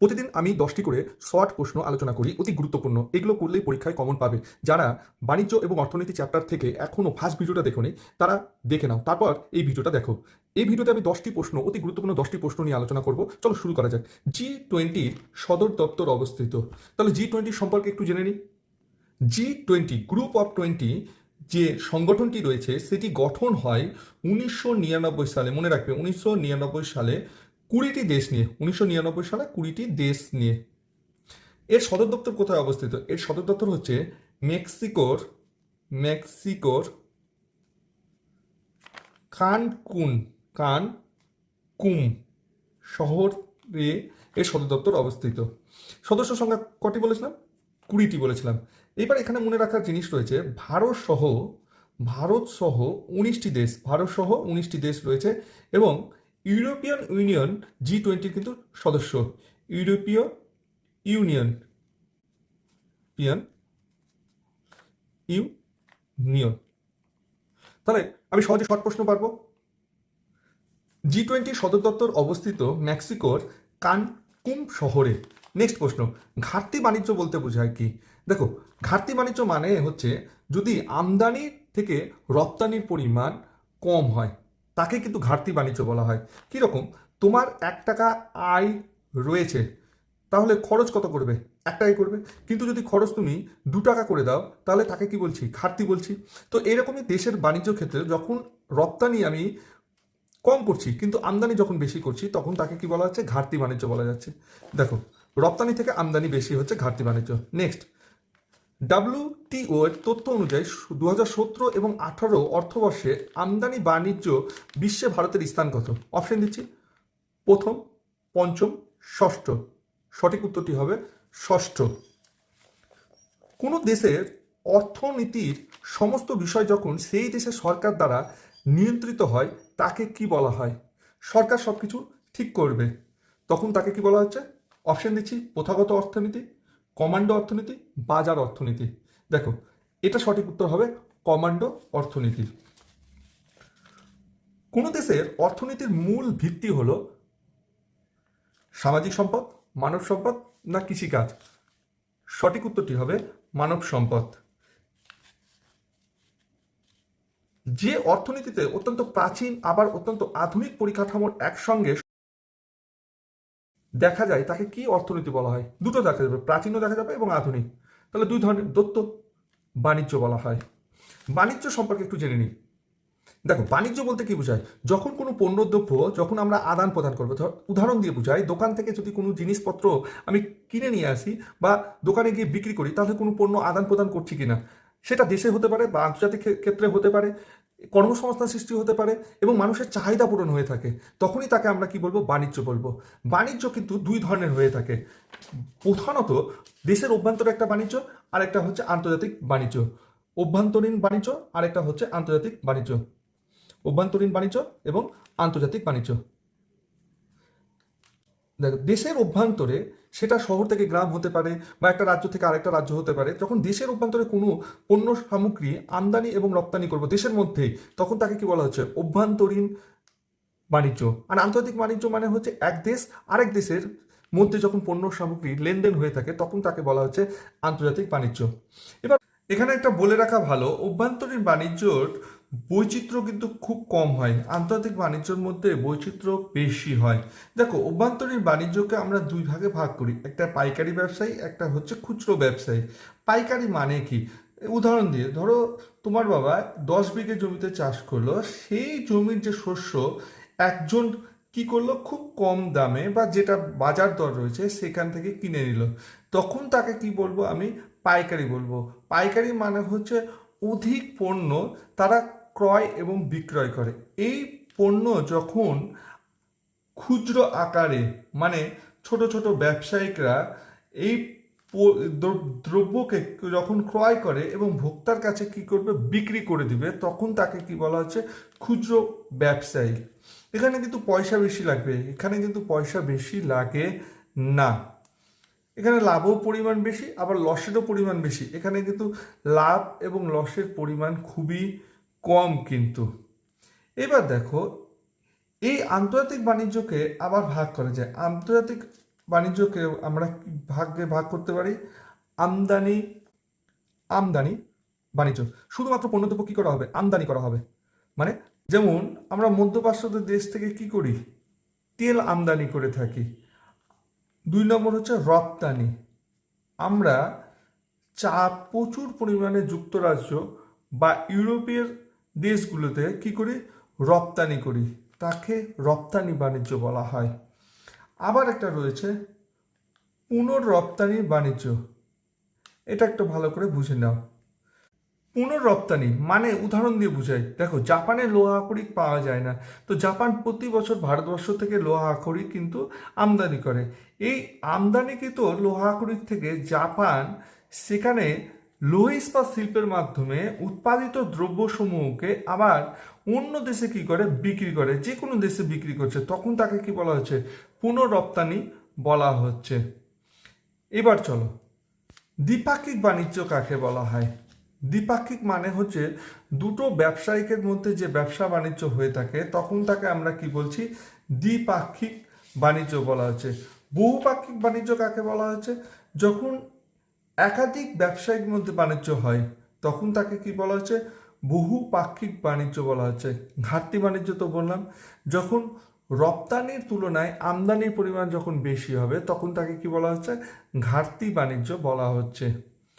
প্রতিদিন আমি দশটি করে শর্ট প্রশ্ন আলোচনা করি, অতি গুরুত্বপূর্ণ। এগুলো করলেই পরীক্ষায় কমন পাবে। যারা বাণিজ্য এবং অর্থনীতি চ্যাপ্টার থেকে এখনও ফার্স্ট ভিডিওটা দেখোনি, তারা দেখে নাও। তারপর এই ভিডিওটা দেখো। এই ভিডিওতে আমি দশটি প্রশ্ন, অতি গুরুত্বপূর্ণ দশটি প্রশ্ন নিয়ে আলোচনা করব। চলো শুরু করা যাক। জি টোয়েন্টির সদর দপ্তর অবস্থিত। তাহলে জি টোয়েন্টি সম্পর্কে একটু জেনে নিই G twenty group of twenty যে সংগঠনটি রয়েছে, সেটি গঠন হয় উনিশশো নিরানব্বই সালে। মনে রাখবে, উনিশশো নিরানব্বই সালে কুড়িটি দেশ নিয়ে, উনিশশো নিরানব্বই সালে কুড়িটি দেশ নিয়ে। এর সদর দপ্তর কোথায় অবস্থিত? এর সদর দপ্তর হচ্ছে মেক্সিকোর মেক্সিকোর কানকুন কান কুম শহরে এর সদর দপ্তর অবস্থিত। সদস্য সংখ্যা কটি বলেছিলাম? কুড়িটি বলেছিলাম। এবার এখানে মনে রাখার জিনিস রয়েছে, ভারত সহ ভারত সহ উনিশটি দেশ, ভারত সহ উনিশটি দেশ রয়েছে এবং ইউরোপিয়ান ইউনিয়ন জি টোয়েন্টির কিন্তু সদস্য। ইউরোপীয় ইউনিয়ন ইউনিয়ন ইউনিয়ন। তাহলে আমি সহজে শর্ট প্রশ্ন পারব। জি টোয়েন্টি সদর দপ্তর অবস্থিত মেক্সিকোর কানকুম শহরে। নেক্সট প্রশ্ন, ঘাটতি বাণিজ্য বলতে বোঝায় কি? দেখো, ঘাটতি বাণিজ্য মানে হচ্ছে যদি আমদানি থেকে রপ্তানির পরিমাণ কম হয়। তাকে কিন্তু ঘাটতি বাণিজ্য বলা হয়। কীরকম? তোমার এক টাকা আয় রয়েছে, তাহলে খরচ কত করবে? এক টাকাই করবে। কিন্তু যদি খরচ তুমি দু টাকা করে দাও, তাহলে তাকে কি বলছি? ঘাটতি বলছি। তো এরকমই দেশের বাণিজ্য ক্ষেত্রে যখন রপ্তানি আমি কম করছি, কিন্তু আমদানি যখন বেশি করছি, তখন তাকে কি বলা হচ্ছে? ঘাটতি বাণিজ্য বলা যাচ্ছে। দেখো, রপ্তানি থেকে আমদানি বেশি হচ্ছে, ঘাটতি বাণিজ্য। নেক্সট ডাব্লিউটিও এর তথ্য অনুযায়ী দু হাজার সতেরো এবং আঠারো অর্থবর্ষে আমদানি বাণিজ্য বিশ্বে ভারতের স্থান কত? অপশন দিচ্ছি। প্রথম, পঞ্চম, ষষ্ঠ। সঠিক উত্তরটি হবে ষষ্ঠ। কোনো দেশের অর্থনীতির সমস্ত বিষয় যখন সেই দেশের সরকার দ্বারা নিয়ন্ত্রিত হয়, তাকে কি বলা হয়? সরকার সব কিছু ঠিক করবে। তখন তাকে কি বলা হচ্ছে? অপশন দিচ্ছি, প্রথাগত অর্থনীতি। কমান্ডো অর্থনীতি, বাজার অর্থনীতি। দেখো, এটা সঠিক উত্তর হবে কমান্ডো অর্থনীতি। কোনো দেশের অর্থনীতির মূল ভিত্তি হলো সামাজিক সম্পদ, মানব সম্পদ না কৃষিকাজ? সঠিক উত্তরটি হবে মানব সম্পদ। যে অর্থনীতিতে অত্যন্ত প্রাচীন, আবার অত্যন্ত আধুনিক পরিকাঠামোর একসঙ্গে দেখা যায় তাকে কি অর্থনীতি বলা হয়? দুটো দেখা যাবে, প্রাচীনও দেখা যাবে এবং আধুনিক। তাহলে দুই ধরনের দত্ত বাণিজ্য বলা হয়। বাণিজ্য সম্পর্কে একটু জেনে নিই। দেখো, বাণিজ্য বলতে কি বোঝায়? যখন কোনো পণ্যদ্রব্য, যখন আমরা আদান প্রদান করব উদাহরণ দিয়ে বোঝাই দোকান থেকে যদি কোনো জিনিসপত্র আমি কিনে নিয়ে আসি বা দোকানে গিয়ে বিক্রি করি, তাহলে কোনো পণ্য আদান প্রদান করছি কিনা? সেটা দেশে হতে পারে বা আন্তর্জাতিক ক্ষেত্রে হতে পারে। কর্মসংস্থান সৃষ্টি হতে পারে এবং মানুষের চাহিদা পূরণ হয়ে থাকে। তখনই তাকে আমরা কি বলব? বাণিজ্য বলব। বাণিজ্য কিন্তু দুই ধরনের হয়ে থাকে। প্রধানত দেশের অভ্যন্তরে একটা বাণিজ্য আর একটা হচ্ছে আন্তর্জাতিক বাণিজ্য। অভ্যন্তরীণ বাণিজ্য আর একটা হচ্ছে আন্তর্জাতিক বাণিজ্য। অভ্যন্তরীণ বাণিজ্য এবং আন্তর্জাতিক বাণিজ্য। দেশের অভ্যন্তরে সেটা শহর থেকে গ্রাম হতে পারে বা একটা রাজ্য থেকে আরেকটা রাজ্য হতে পারে, যখন দেশের অভ্যন্তরে কোনো পণ্য সামগ্রী আমদানি এবং রপ্তানি করব দেশের মধ্যেই, তখন তাকে কি বলা হচ্ছে? অভ্যন্তরীণ বাণিজ্য। আর আন্তর্জাতিক বাণিজ্য মানে হচ্ছে এক দেশ, আরেক দেশের মধ্যে যখন পণ্য সামগ্রী লেনদেন হয়ে থাকে, তখন তাকে বলা হচ্ছে আন্তর্জাতিক বাণিজ্য। এবার এখানে একটা বলে রাখা ভালো, অভ্যন্তরীণ বাণিজ্যর বৈচিত্র্য কিন্তু খুব কম হয়। আন্তর্জাতিক বাণিজ্যের মধ্যে বৈচিত্র্য বেশি হয়। দেখো, অভ্যন্তরীণ বাণিজ্যকে আমরা দুই ভাগে ভাগ করি। একটা পাইকারি ব্যবসায়ী, একটা হচ্ছে খুচরো ব্যবসায়ী। পাইকারি মানে কি? উদাহরণ দিয়ে, ধরো তোমার বাবা দশ বিঘে জমিতে চাষ করল, সেই জমির যে শস্য একজন কি করল? খুব কম দামে বা যেটা বাজার দর রয়েছে সেখান থেকে কিনে নিল। তখন তাকে কি বলব আমি? পাইকারি বলব। পাইকারি মানে হচ্ছে অধিক পণ্য তারা ক্রয় এবং বিক্রয় করে। এই পণ্য যখন ক্ষুদ্র আকারে মানে ছোট ছোট ব্যবসায়িকরা এই দ্রব্যকে যখন ক্রয় করে এবং ভোক্তার কাছে কি করবে? বিক্রি করে দিবে, তখন তাকে কি বলা হচ্ছে? ক্ষুদ্র ব্যবসায়ী। এখানে কিন্তু পয়সা বেশি লাগবে, এখানে কিন্তু পয়সা বেশি লাগে না। এখানে লাভও পরিমাণ বেশি, আবার লসেরও পরিমাণ বেশি। এখানে কিন্তু লাভ এবং লসের পরিমাণ খুবই কম কিন্তু। এবার দেখো, এই আন্তর্জাতিক বাণিজ্যকে আবার ভাগ করা যায়। আন্তর্জাতিক বাণিজ্যকে আমরা ভাগে ভাগ করতে পারি? আমদানি আমদানি বাণিজ্য। শুধুমাত্র পণ্যদ্রব্য কি করা হবে? আমদানি করা হবে। মানে যেমন আমরা মধ্যপ্রাচ্যদের দেশ থেকে কি করি? তেল আমদানি করে থাকি। দুই নম্বর হচ্ছে রপ্তানি। আমরা চা প্রচুর পরিমাণে যুক্তরাজ্য বা ইউরোপের দেশগুলোতে কি করি? রপ্তানি করি। তাকে রপ্তানি বাণিজ্য বলা হয়। আবার একটা রয়েছে, পুনর্রপ্তানি বাণিজ্য। এটা একটু ভালো করে বুঝে নাও। পুনর্রপ্তানি মানে উদাহরণ দিয়ে বুঝাই। দেখো, জাপানে লোহা আকরিক পাওয়া যায় না। তো জাপান প্রতি বছর ভারতবর্ষ থেকে লোহা আকরিক কিন্তু আমদানি করে। এই আমদানিকৃত লোহা আকরিক থেকে জাপান সেখানে লৌহ ইস্পাত শিল্পের মাধ্যমে উৎপাদিত দ্রব্যসমূহকে আবার অন্য দেশে কি করে? বিক্রি করে। যে কোনো দেশে বিক্রি করছে। তখন তাকে কি বলা হচ্ছে? পুনর্রপ্তানি বলা হচ্ছে। এবার চলো। দ্বিপাক্ষিক বাণিজ্য কাকে বলা হয়? দ্বিপাক্ষিক মানে হচ্ছে দুটো ব্যবসায়িকের মধ্যে যে ব্যবসা বাণিজ্য হয়ে থাকে, তখন তাকে আমরা কি বলছি? দ্বিপাক্ষিক বাণিজ্য বলা হচ্ছে। বহুপাক্ষিক বাণিজ্য কাকে বলা হচ্ছে? যখন একাধিক ব্যবসায়িক মধ্যে বাণিজ্য হয়, তখন তাকে কি বলা হচ্ছে বহু পাক্ষিক বাণিজ্য বলা হচ্ছে ঘাটতি বাণিজ্য তো বললাম। যখন রপ্তানির তুলনায় আমদানির পরিমাণ যখন বেশি হবে, তখন তাকে কি বলা হচ্ছে? ঘাটতি বাণিজ্য বলা হচ্ছে।